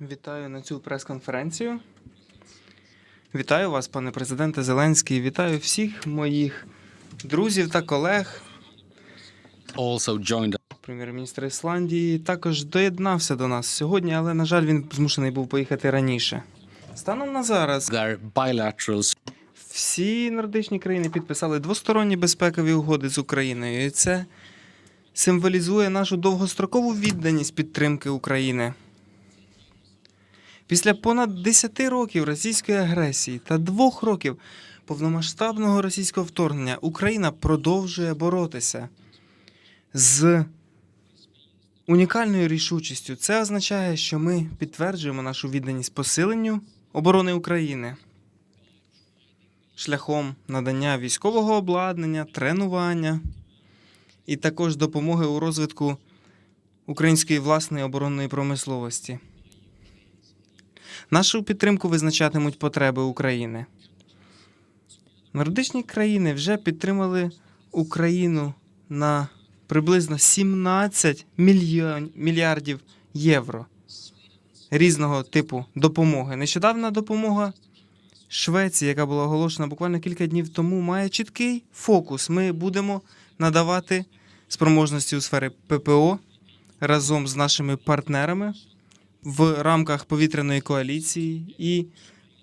Вітаю на цю прес-конференцію. Вітаю вас, пане президенте Зеленський. Вітаю всіх моїх друзів та колег. Прем'єр-міністр Ісландії також доєднався до нас сьогодні, але, на жаль, він змушений був поїхати раніше. Станом на зараз всі нордичні країни підписали двосторонні безпекові угоди з Україною, і це символізує нашу довгострокову відданість підтримки України. Після понад 10 років російської агресії та двох років повномасштабного російського вторгнення Україна продовжує боротися з унікальною рішучістю. Це означає, що ми підтверджуємо нашу відданість посиленню оборони України шляхом надання військового обладнання, тренування і також допомоги у розвитку української власної оборонної промисловості. Нашу підтримку визначатимуть потреби України. Нордичні країни вже підтримали Україну на приблизно 17 мільйон, мільярдів євро різного типу допомоги. Нещодавна допомога Швеції, яка була оголошена буквально кілька днів тому, має чіткий фокус. Ми будемо надавати спроможності у сфері ППО разом з нашими партнерами в рамках повітряної коаліції. І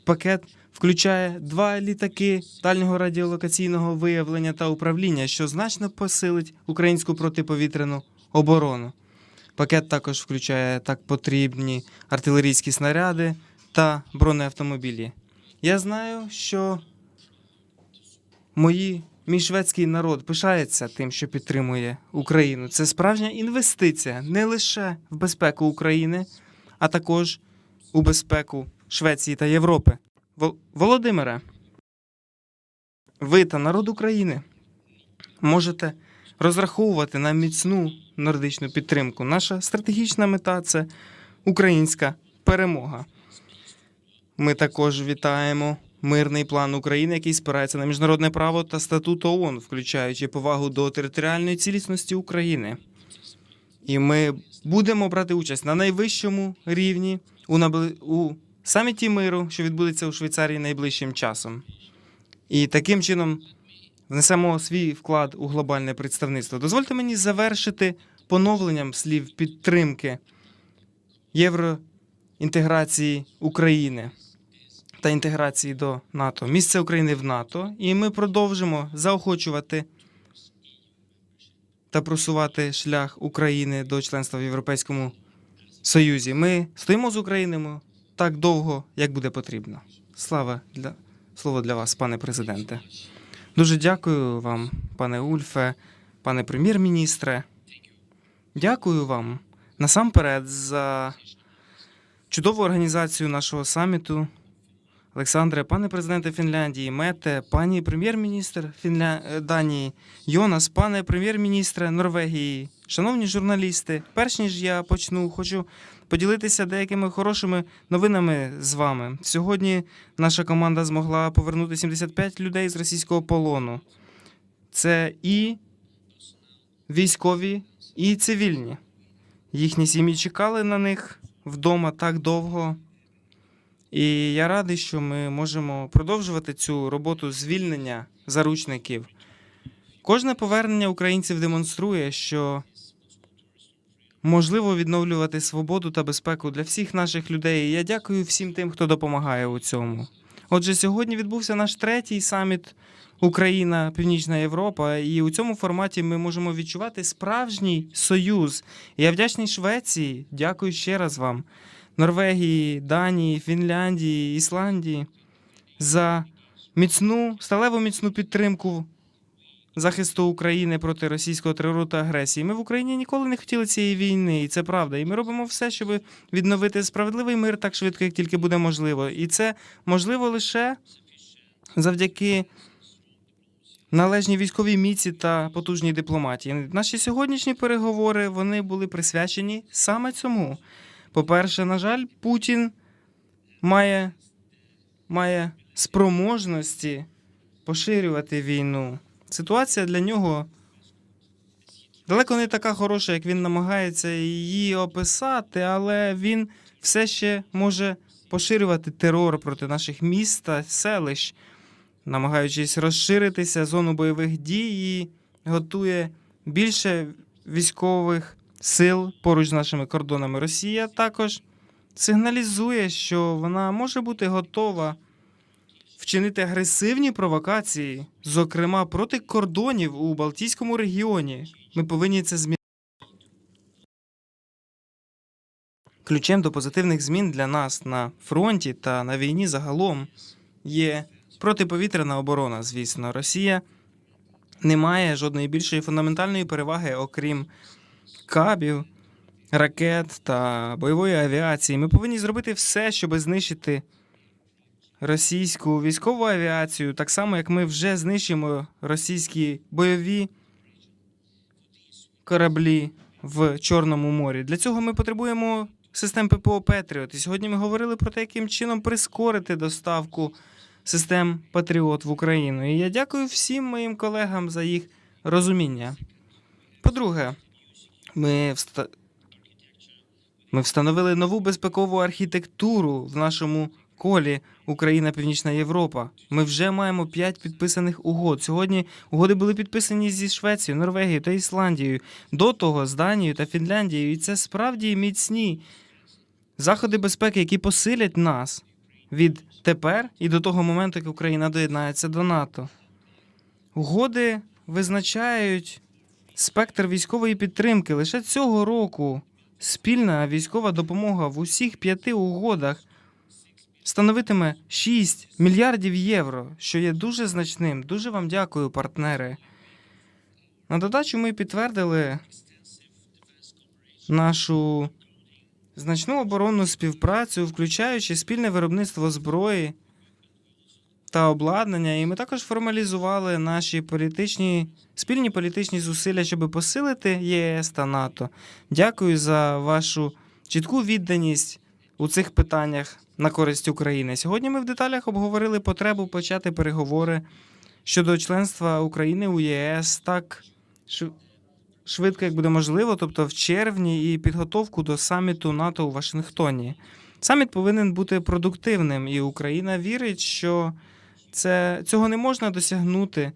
пакет включає два літаки дальнього радіолокаційного виявлення та управління, що значно посилить українську протиповітряну оборону. Пакет також включає так потрібні артилерійські снаряди та бронеавтомобілі. Я знаю, що мої, мій шведський народ пишається тим, що підтримує Україну. Це справжня інвестиція не лише в безпеку України, а також у безпеку Швеції та Європи. Вол- Володимире, ви та народ України можете розраховувати на міцну нордичну підтримку. Наша стратегічна мета це українська перемога. Ми також вітаємо мирний план України, який спирається на міжнародне право та статут ООН, включаючи повагу до територіальної цілісності України. І ми будемо брати участь на найвищому рівні у, набли... у саміті миру, що відбудеться у Швейцарії найближчим часом. І таким чином внесемо свій вклад у глобальне представництво. Дозвольте мені завершити поновленням слів підтримки євроінтеграції України та інтеграції до НАТО, місце України в НАТО, і ми продовжимо заохочувати та просувати шлях України до членства в Європейському Союзі. Ми стоїмо з Україною так довго, як буде потрібно. Слава для слово для вас, пане президенте. Дуже дякую вам, пане Ульфе, пане прем'єр-міністре. Дякую вам насамперед за чудову організацію нашого саміту. Олександре, пане президенте Фінляндії, Мете, пані прем'єр-міністр Фінля... е, Данії, Йонас, пане прем'єр-міністре Норвегії, шановні журналісти, перш ніж я почну, хочу поділитися деякими хорошими новинами з вами. Сьогодні наша команда змогла повернути 75 людей з російського полону. Це і військові, і цивільні. Їхні сім'ї чекали на них вдома так довго. І я радий, що ми можемо продовжувати цю роботу звільнення заручників. Кожне повернення українців демонструє, що можливо відновлювати свободу та безпеку для всіх наших людей. І я дякую всім тим, хто допомагає у цьому. Отже, сьогодні відбувся наш третій саміт Україна, Північна Європа, і у цьому форматі ми можемо відчувати справжній союз. Я вдячний Швеції. Дякую ще раз вам. Норвегії, Данії, Фінляндії, Ісландії за міцну, сталеву міцну підтримку захисту України проти російського терору та агресії. Ми в Україні ніколи не хотіли цієї війни, і це правда. І ми робимо все, щоб відновити справедливий мир так швидко, як тільки буде можливо. І це можливо лише завдяки належній військовій міці та потужній дипломатії. Наші сьогоднішні переговори вони були присвячені саме цьому. По-перше, на жаль, Путін має, має спроможності поширювати війну. Ситуація для нього далеко не така хороша, як він намагається її описати, але він все ще може поширювати терор проти наших міст та селищ, намагаючись розширитися зону бойових дій і готує більше військових сил поруч з нашими кордонами. Росія також сигналізує, що вона може бути готова вчинити агресивні провокації, зокрема проти кордонів у Балтійському регіоні. Ми повинні це змінити. Ключем до позитивних змін для нас на фронті та на війні загалом є протиповітряна оборона. Звісно, Росія не має жодної більшої фундаментальної переваги, окрім кабів, ракет та бойової авіації. Ми повинні зробити все, щоб знищити російську військову авіацію, так само як ми вже знищимо російські бойові кораблі в Чорному морі. Для цього ми потребуємо систем ППО Петріот. І сьогодні ми говорили про те, яким чином прискорити доставку систем Патріот в Україну. І я дякую всім моїм колегам за їх розуміння. По-друге, ми, вста... ми встановили нову безпекову архітектуру в нашому колі Україна, Північна Європа. Ми вже маємо п'ять підписаних угод. Сьогодні угоди були підписані зі Швецією, Норвегією та Ісландією. До того з Данією та Фінляндією. І це справді міцні заходи безпеки, які посилять нас від тепер і до того моменту, як Україна доєднається до НАТО. Угоди визначають спектр військової підтримки. Лише цього року спільна військова допомога в усіх п'яти угодах становитиме 6 мільярдів євро, що є дуже значним. Дуже вам дякую, партнери. На додачу ми підтвердили нашу значну оборонну співпрацю, включаючи спільне виробництво зброї та обладнання, і ми також формалізували наші політичні спільні політичні зусилля, щоб посилити ЄС та НАТО. Дякую за вашу чітку відданість у цих питаннях на користь України. Сьогодні ми в деталях обговорили потребу почати переговори щодо членства України у ЄС так швидко, як буде можливо, тобто в червні, і підготовку до саміту НАТО у Вашингтоні. Саміт повинен бути продуктивним, і Україна вірить, що це, цього не можна досягнути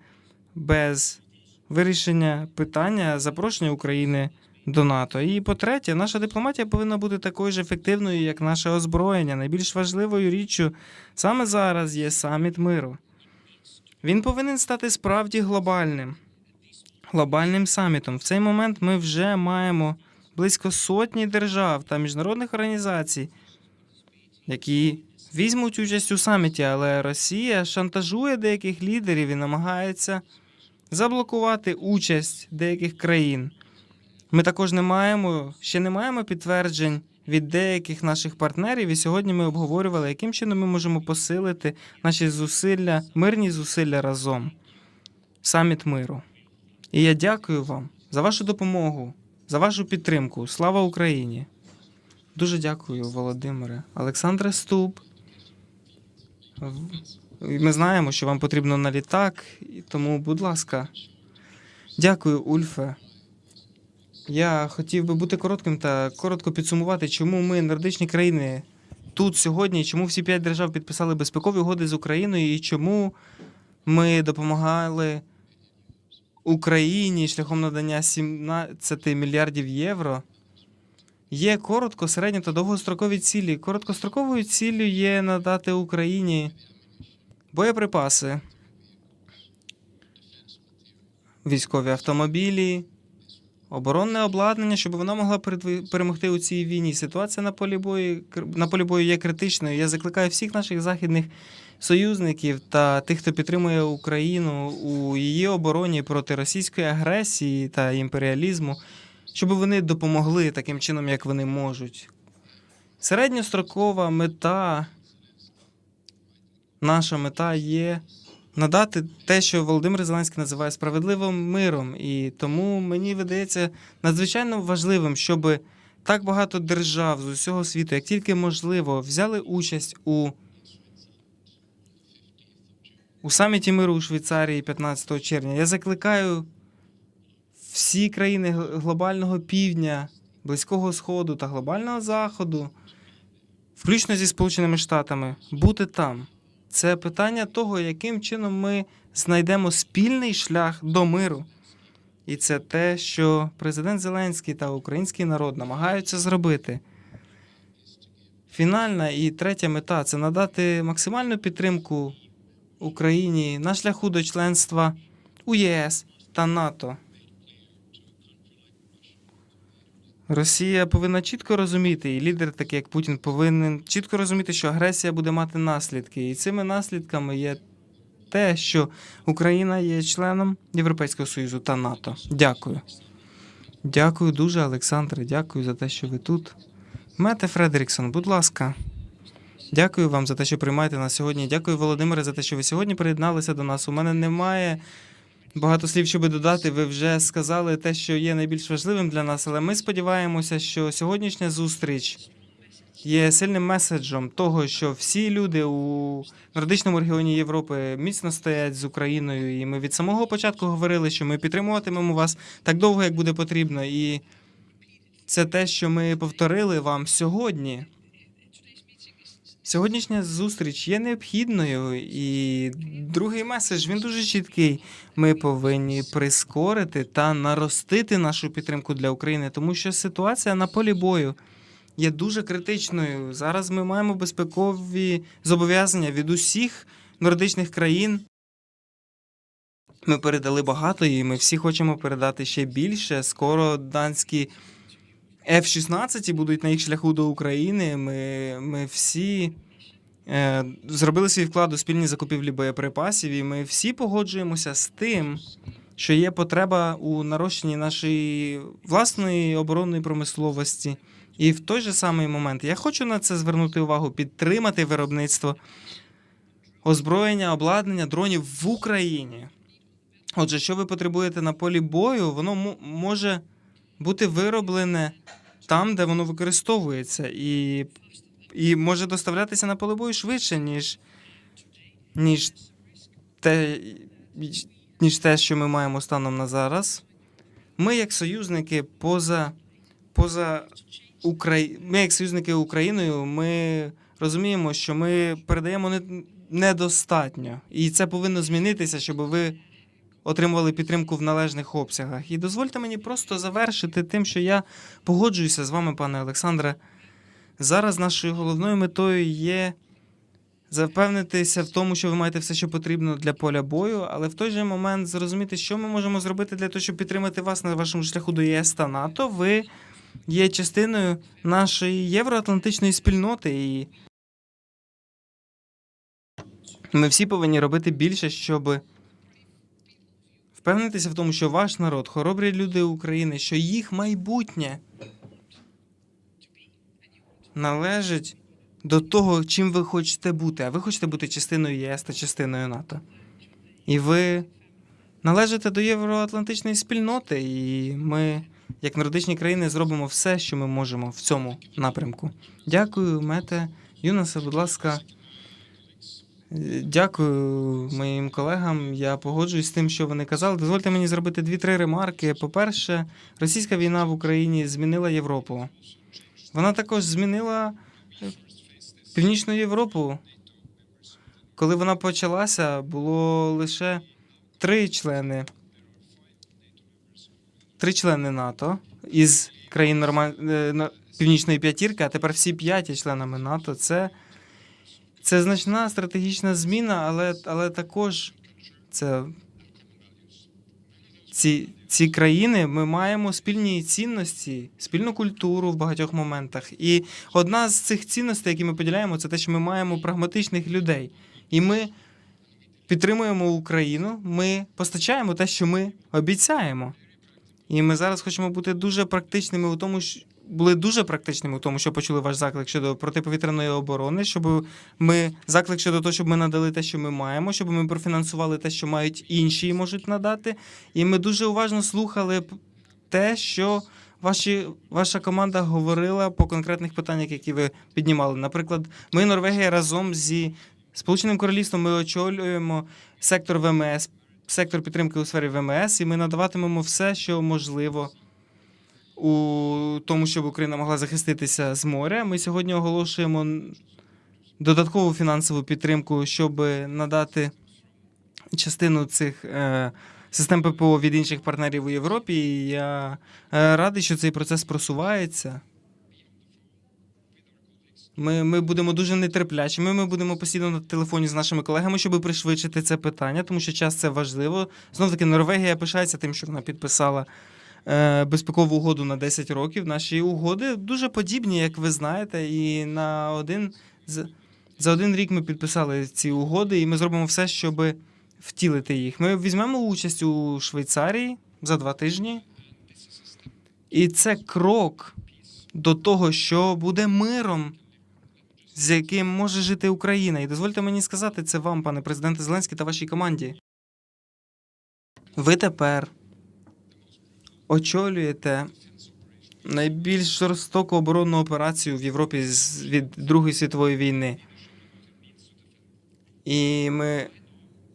без вирішення питання запрошення України до НАТО. І по-третє, наша дипломатія повинна бути такою ж ефективною, як наше озброєння. Найбільш важливою річчю саме зараз є саміт миру. Він повинен стати справді глобальним. Глобальним самітом. В цей момент ми вже маємо близько сотні держав та міжнародних організацій, які візьмуть участь у саміті, але Росія шантажує деяких лідерів і намагається заблокувати участь деяких країн. Ми також не маємо, ще не маємо підтверджень від деяких наших партнерів, і сьогодні ми обговорювали, яким чином ми можемо посилити наші зусилля, мирні зусилля разом. Саміт миру. І я дякую вам за вашу допомогу, за вашу підтримку. Слава Україні! Дуже дякую, Володимире. Олександре Ступ. Ми знаємо, що вам потрібно на літак, тому, будь ласка, дякую, Ульфе. Я хотів би бути коротким та коротко підсумувати, чому ми, нордичні країни, тут сьогодні, чому всі п'ять держав підписали безпекові угоди з Україною, і чому ми допомагали Україні шляхом надання 17 мільярдів євро. Є коротко, середньо та довгострокові цілі. Короткостроковою ціллю є надати Україні боєприпаси, військові автомобілі, оборонне обладнання, щоб вона могла перемогти у цій війні. Ситуація на полі бою, на полі бою є критичною. Я закликаю всіх наших західних союзників та тих, хто підтримує Україну у її обороні проти російської агресії та імперіалізму, щоб вони допомогли таким чином, як вони можуть. Середньострокова мета, наша мета є надати те, що Володимир Зеленський називає справедливим миром. І тому мені видається надзвичайно важливим, щоб так багато держав з усього світу, як тільки можливо, взяли участь у у саміті миру у Швейцарії 15 червня. Я закликаю всі країни глобального півдня, Близького Сходу та глобального Заходу включно зі Сполученими Штатами, бути там. Це питання того, яким чином ми знайдемо спільний шлях до миру. І це те, що президент Зеленський та український народ намагаються зробити. Фінальна і третя мета це надати максимальну підтримку Україні на шляху до членства у ЄС та НАТО. Росія повинна чітко розуміти, і лідер, такий як Путін, повинен чітко розуміти, що агресія буде мати наслідки. І цими наслідками є те, що Україна є членом Європейського Союзу та НАТО. Дякую. Дякую дуже, Олександре. Дякую за те, що ви тут. Мете Фредеріксон, будь ласка. Дякую вам за те, що приймаєте нас сьогодні. Дякую, Володимире, за те, що ви сьогодні приєдналися до нас. У мене немає багато слів, щоб додати. Ви вже сказали те, що є найбільш важливим для нас, але ми сподіваємося, що сьогоднішня зустріч є сильним меседжем того, що всі люди у нордичному регіоні Європи міцно стоять з Україною, і ми від самого початку говорили, що ми підтримуватимемо вас так довго, як буде потрібно. І це те, що ми повторили вам сьогодні. Сьогоднішня зустріч є необхідною, і другий меседж він дуже чіткий. Ми повинні прискорити та наростити нашу підтримку для України, тому що ситуація на полі бою є дуже критичною. Зараз ми маємо безпекові зобов'язання від усіх нордичних країн. Ми передали багато, і ми всі хочемо передати ще більше. Скоро данські F-16 будуть на їх шляху до України. Ми, ми всі е, зробили свій вклад у спільні закупівлі боєприпасів, і ми всі погоджуємося з тим, що є потреба у нарощенні нашої власної оборонної промисловості. І в той же самий момент я хочу на це звернути увагу, підтримати виробництво озброєння, обладнання дронів в Україні. Отже, що ви потребуєте на полі бою, воно може бути вироблене там, де воно використовується, і, і може доставлятися на поле бою швидше, ніж, ніж, те, ніж те, що ми маємо станом на зараз. Ми, як союзники, поза, поза Украї... ми, як союзники Україною, ми розуміємо, що ми передаємо не... недостатньо. І це повинно змінитися, щоб ви отримували підтримку в належних обсягах. І дозвольте мені просто завершити тим, що я погоджуюся з вами, пане Олександре. Зараз нашою головною метою є запевнитися в тому, що ви маєте все, що потрібно для поля бою, але в той же момент зрозуміти, що ми можемо зробити для того, щоб підтримати вас на вашому шляху до ЄС та НАТО. Ви є частиною нашої євроатлантичної спільноти, і ми всі повинні робити більше, щоб впевнитися в тому, що ваш народ, хоробрі люди України, що їх майбутнє належить до того, чим ви хочете бути. А ви хочете бути частиною ЄС та частиною НАТО. І ви належите до євроатлантичної спільноти, і ми, як нордичні країни, зробимо все, що ми можемо в цьому напрямку. Дякую, Мете. Юнасе, будь ласка. Дякую моїм колегам. Я погоджуюсь з тим, що вони казали. Дозвольте мені зробити дві-три ремарки. По-перше, російська війна в Україні змінила Європу. Вона також змінила е, Північну Європу. Коли вона почалася, було лише три члени. Три члени НАТО із країн нормаль... е, Північної п'ятірки, а тепер всі п'ять членами НАТО. Це, це значна стратегічна зміна, але, але також це ці, ці країни ми маємо спільні цінності, спільну культуру в багатьох моментах. І одна з цих цінностей, які ми поділяємо, це те, що ми маємо прагматичних людей. І ми підтримуємо Україну, ми постачаємо те, що ми обіцяємо. І ми зараз хочемо бути дуже практичними у тому, що були дуже практичними у тому, що почули ваш заклик щодо протиповітряної оборони, щоб ми заклик щодо того, щоб ми надали те, що ми маємо, щоб ми профінансували те, що мають інші і можуть надати. І ми дуже уважно слухали те, що ваші, ваша команда говорила по конкретних питаннях, які ви піднімали. Наприклад, ми, Норвегія, разом зі Сполученим Королівством ми очолюємо сектор ВМС, сектор підтримки у сфері ВМС, і ми надаватимемо все, що можливо у тому, щоб Україна могла захиститися з моря. Ми сьогодні оголошуємо додаткову фінансову підтримку, щоб надати частину цих е, систем ППО від інших партнерів у Європі. І я е, радий, що цей процес просувається. Ми, ми будемо дуже нетерплячими. Ми будемо постійно на телефоні з нашими колегами, щоб пришвидшити це питання, тому що час це важливо. Знов таки, Норвегія пишається тим, що вона підписала безпекову угоду на 10 років. Наші угоди дуже подібні, як ви знаєте, і на один за один рік ми підписали ці угоди, і ми зробимо все, щоб втілити їх. Ми візьмемо участь у Швейцарії за два тижні. І це крок до того, що буде миром, з яким може жити Україна. І дозвольте мені сказати це вам, пане президенте Зеленський та вашій команді. Ви тепер очолюєте найбільш жорстоку оборонну операцію в Європі від Другої світової війни. І ми.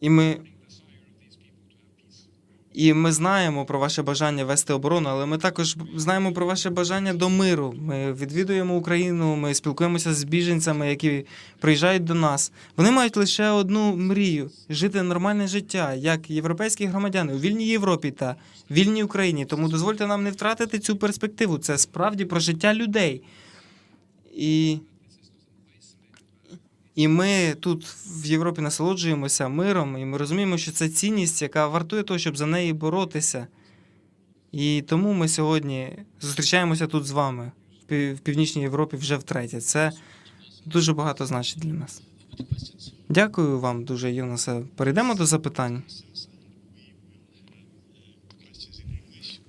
І ми. І ми знаємо про ваше бажання вести оборону, але ми також знаємо про ваше бажання до миру. Ми відвідуємо Україну, ми спілкуємося з біженцями, які приїжджають до нас. Вони мають лише одну мрію жити нормальне життя, як європейські громадяни у вільній Європі та вільній Україні. Тому дозвольте нам не втратити цю перспективу. Це справді про життя людей. І, і ми тут в Європі насолоджуємося миром, і ми розуміємо, що це цінність, яка вартує того, щоб за неї боротися. І тому ми сьогодні зустрічаємося тут з вами в Пів- в Північній Європі вже втретє. Це дуже багато значить для нас. Дякую вам дуже, Юносе. Перейдемо до запитань.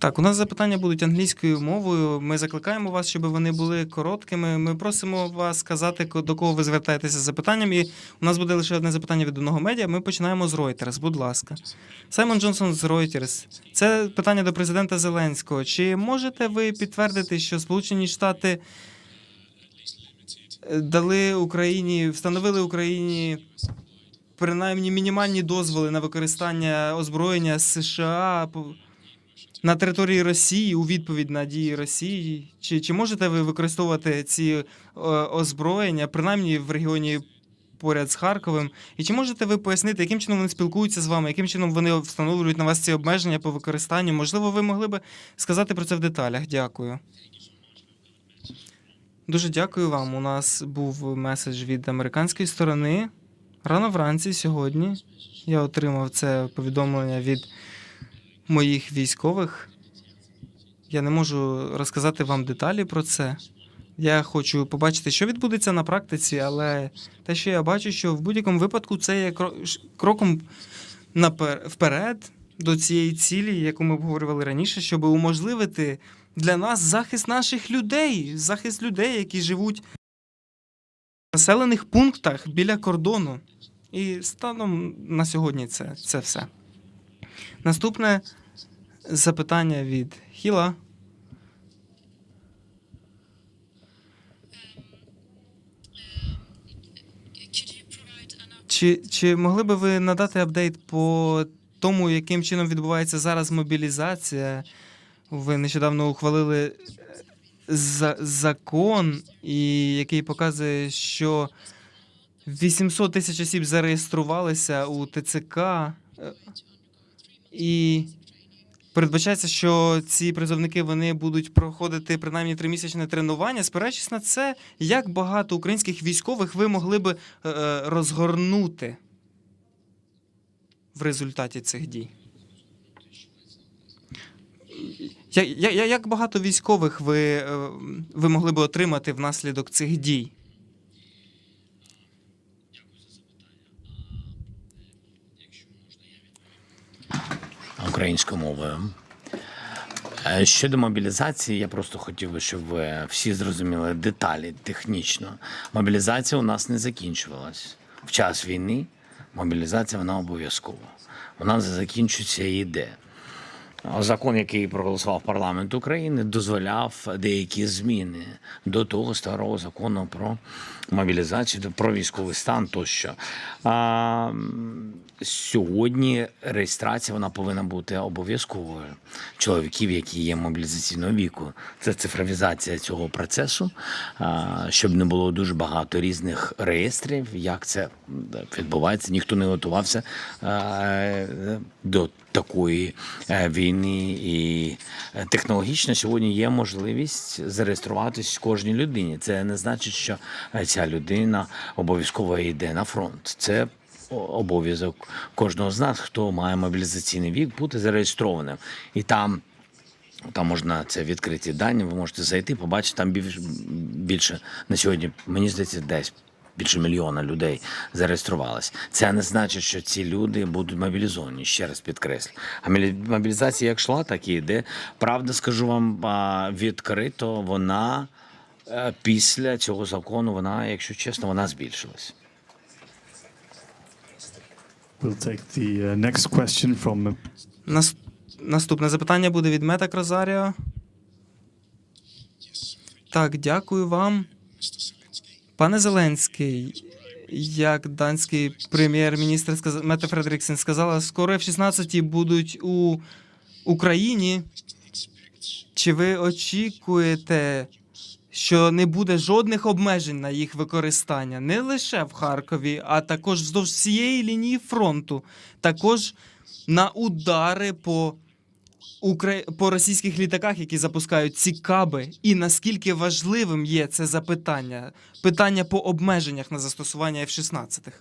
Так, у нас запитання будуть англійською мовою. Ми закликаємо вас, щоб вони були короткими. Ми просимо вас сказати, до кого ви звертаєтеся з запитанням. І у нас буде лише одне запитання від одного медіа. Ми починаємо з Reuters, будь ласка. Саймон Джонсон з Reuters. Це питання до президента Зеленського. Чи можете ви підтвердити, що Сполучені Штати е, дали Україні, встановили Україні принаймні мінімальні дозволи на використання озброєння США на території Росії у відповідь на дії Росії? Чи, чи можете ви використовувати ці е, озброєння, принаймні в регіоні поряд з Харковим? І чи можете ви пояснити, яким чином вони спілкуються з вами, яким чином вони встановлюють на вас ці обмеження по використанню? Можливо, ви могли би сказати про це в деталях? Дякую. Дуже дякую вам. У нас був меседж від американської сторони. Рано вранці сьогодні я отримав це повідомлення від моїх військових. Я не можу розказати вам деталі про це. Я хочу побачити, що відбудеться на практиці, але те, що я бачу, що в будь-якому випадку це є кроком вперед до цієї цілі, яку ми обговорювали раніше, щоб уможливити для нас захист наших людей, захист людей, які живуть в населених пунктах біля кордону. І станом на сьогодні це, це все. Наступне запитання від Хіла. Чи, чи могли би ви надати апдейт по тому, яким чином відбувається зараз мобілізація? Ви нещодавно ухвалили е, за, закон, і який показує, що 800 тисяч осіб зареєструвалися у ТЦК, е, і передбачається, що ці призовники вони будуть проходити принаймні тримісячне тренування. Спираючись на це, як багато українських військових ви могли би е, е, розгорнути в результаті цих дій? Як багато військових ви, е, ви могли би отримати внаслідок цих дій? Українською мовою. Е, Щодо мобілізації, я просто хотів би, щоб ви всі зрозуміли деталі технічно. Мобілізація у нас не закінчувалась. В час війни мобілізація вона обов'язкова. Вона закінчується і йде. Закон, який проголосував парламент України, дозволяв деякі зміни до того старого закону про мобілізацію, про військовий стан тощо. А, сьогодні реєстрація вона повинна бути обов'язковою чоловіків, які є мобілізаційного віку. Це цифровізація цього процесу, а, щоб не було дуже багато різних реєстрів. Як це відбувається? Ніхто не готувався е, до такої е, війни. І е, технологічно сьогодні є можливість зареєструватись кожній людині. Це не значить, що е, ця людина обов'язково йде на фронт. Це обов'язок кожного з нас, хто має мобілізаційний вік, бути зареєстрованим. І там. Там можна це відкриті дані, ви можете зайти, побачити там більш, більше на сьогодні, мені здається, десь більше мільйона людей зареєструвалось. Це не значить, що ці люди будуть мобілізовані, ще раз підкреслю. А мобілізація як йшла, так і йде. Правда, скажу вам відкрито, вона е, після цього закону, вона, якщо чесно, вона збільшилась. We'll take the uh, next question from Нас... Наступне запитання буде від Мета Крозаріо. Так, дякую вам. Пане Зеленський, як данський прем'єр-міністр сказ... Мета Фредеріксен сказала, скоро F-16 будуть у Україні. Чи ви очікуєте, що не буде жодних обмежень на їх використання не лише в Харкові, а також вздовж всієї лінії фронту, також на удари по, Укра... по російських літаках, які запускають ці каби, і наскільки важливим є це запитання? Питання по обмеженнях на застосування F-16.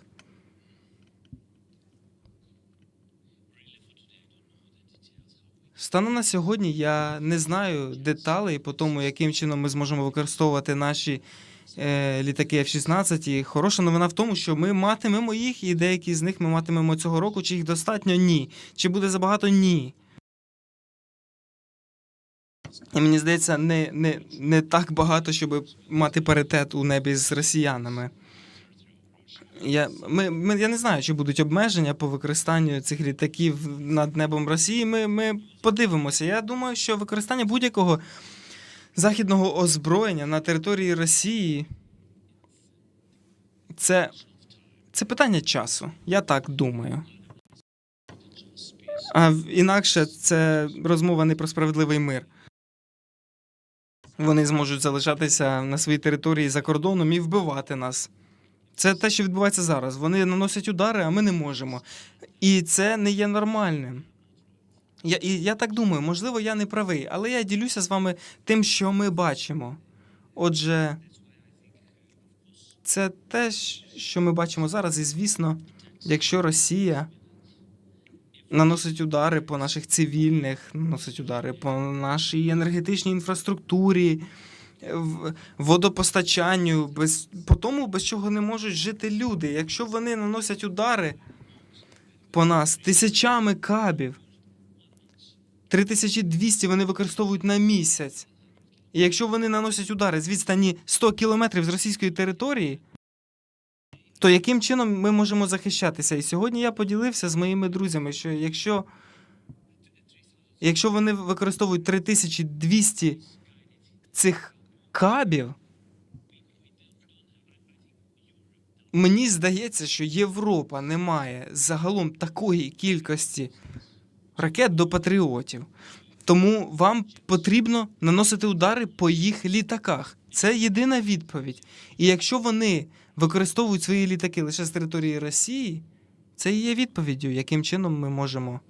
Станом на сьогодні я не знаю деталей по тому, яким чином ми зможемо використовувати наші е, літаки F-16. І хороша новина в тому, що ми матимемо їх, і деякі з них ми матимемо цього року. Чи їх достатньо? Ні. Чи буде забагато? Ні. І мені здається, не, не, не так багато, щоб мати паритет у небі з росіянами. Я, ми, ми, я не знаю, чи будуть обмеження по використанню цих літаків над небом Росії. Ми, ми подивимося. Я думаю, що використання будь-якого західного озброєння на території Росії це, це питання часу. Я так думаю. А інакше це розмова не про справедливий мир. Вони зможуть залишатися на своїй території за кордоном і вбивати нас. Це те, що відбувається зараз. Вони наносять удари, а ми не можемо. І це не є нормальним. Я, і я так думаю, можливо, я не правий, але я ділюся з вами тим, що ми бачимо. Отже, це те, що ми бачимо зараз, і звісно, якщо Росія наносить удари по наших цивільних, наносить удари по нашій енергетичній інфраструктурі, водопостачанню, без, по тому, без чого не можуть жити люди. Якщо вони наносять удари по нас тисячами кабів, 3200 вони використовують на місяць. І якщо вони наносять удари з відстані 100 кілометрів з російської території, то яким чином ми можемо захищатися? І сьогодні я поділився з моїми друзями, що якщо, якщо вони використовують 3200 цих кабів, мені здається, що Європа не має загалом такої кількості ракет до патріотів. Тому вам потрібно наносити удари по їх літаках. Це єдина відповідь. І якщо вони використовують свої літаки лише з території Росії, це і є відповіддю, яким чином ми можемо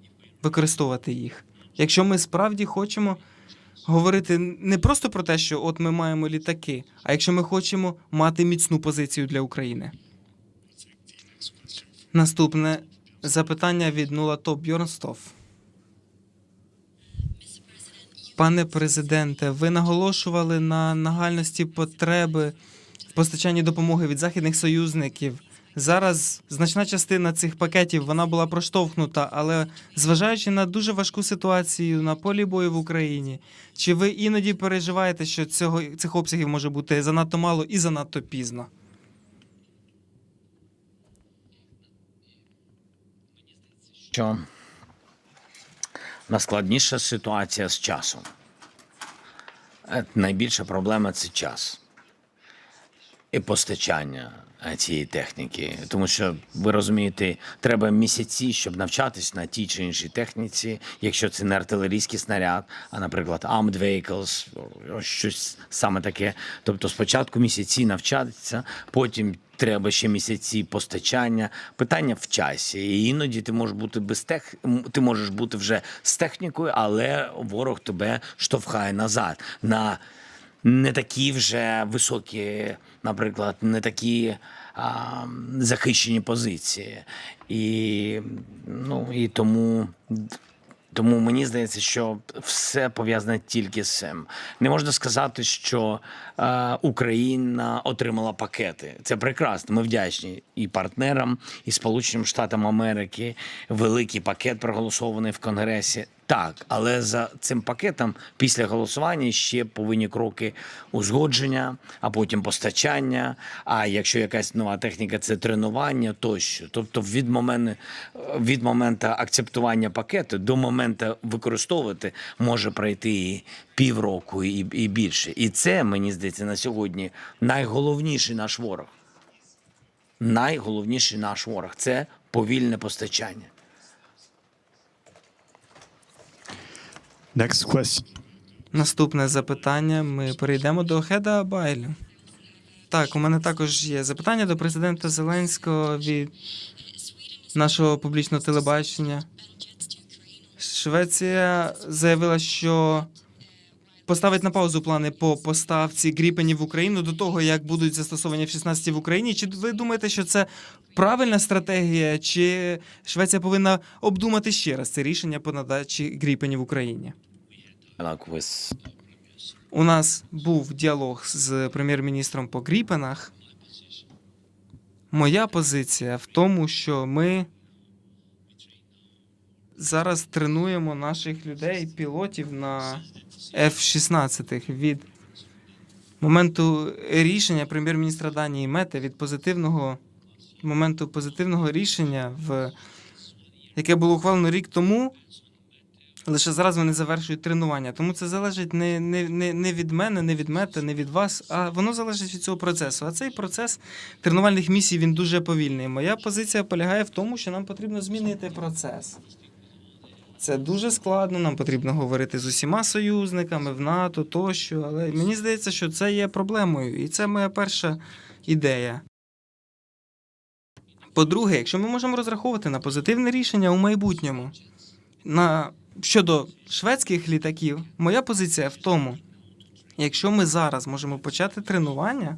використовувати їх. Якщо ми справді хочемо говорити не просто про те, що от ми маємо літаки, а якщо ми хочемо мати міцну позицію для України. Наступне запитання від Нула Топ Бьорнстов. Пане президенте, ви наголошували на нагальності потреби постачанні допомоги від західних союзників. Зараз значна частина цих пакетів вона була проштовхнута, але зважаючи на дуже важку ситуацію на полі бою в Україні, чи ви іноді переживаєте, що цього цих обсягів може бути занадто мало і занадто пізно? що Найскладніша ситуація з часом. Е, Найбільша проблема це час і постачання е, цієї техніки. Тому що ви розумієте, треба місяці, щоб навчатись на тій чи іншій техніці, якщо це не артилерійський снаряд, а, наприклад, armed vehicles, щось саме таке. Тобто спочатку місяці навчатися, потім. Треба ще місяці постачання, питання в часі. І іноді ти можеш бути без тех, ти можеш бути вже з технікою, але ворог тебе штовхає назад на не такі вже високі, наприклад, не такі а, захищені позиції. І, ну, і тому. Тому мені здається, що все пов'язане тільки з цим. Не можна сказати, що е, Україна отримала пакети. Це прекрасно. Ми вдячні і партнерам, і Сполученим Штатам Америки. Великий пакет проголосований в Конгресі. Так, але за цим пакетом після голосування ще повинні кроки узгодження, а потім постачання. А якщо якась нова техніка, це тренування тощо. Тобто, від моменту, від моменту акцептування пакету до моменту використовувати може пройти і півроку і, і більше. І це мені здається на сьогодні найголовніший наш ворог. Найголовніший наш ворог це повільне постачання. Next question. Наступне запитання. Ми перейдемо до Хеда Байлю. Так, у мене також є запитання до президента Зеленського від нашого публічного телебачення. Швеція заявила, що поставить на паузу плани по поставці гріпенів в Україну до того, як будуть застосовані в 16 в Україні. Чи ви думаєте, що це правильна стратегія, чи Швеція повинна обдумати ще раз це рішення по надачі гріпенів в Україні? У нас був діалог з прем'єр-міністром по Гріпенах. Моя позиція в тому, що ми зараз тренуємо наших людей, пілотів на F-16 від моменту рішення прем'єр-міністра Данії Мете від позитивного моменту позитивного рішення, в яке було ухвалено рік тому. Лише зараз вони завершують тренування. Тому це залежить не, не, не, не від мене, не від мета, не від вас, а воно залежить від цього процесу. А цей процес тренувальних місій він дуже повільний. Моя позиція полягає в тому, що нам потрібно змінити процес. Це дуже складно, нам потрібно говорити з усіма союзниками в НАТО тощо, але мені здається, що це є проблемою, і це моя перша ідея. По-друге, якщо ми можемо розраховувати на позитивне рішення у майбутньому, на щодо шведських літаків, моя позиція в тому, якщо ми зараз можемо почати тренування.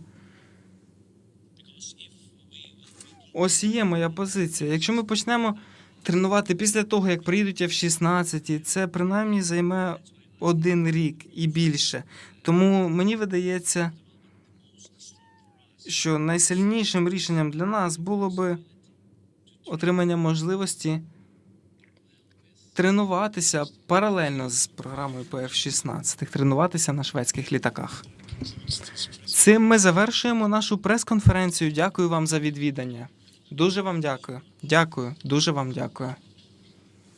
Ось є моя позиція. Якщо ми почнемо тренувати після того, як приїдуть F-16, це принаймні займе один рік і більше. Тому мені видається, що найсильнішим рішенням для нас було би отримання можливості тренуватися паралельно з програмою по F-16, тренуватися на шведських літаках. Цим ми завершуємо нашу прес-конференцію. Дякую вам за відвідання. Дуже вам дякую. Дякую, дуже вам дякую.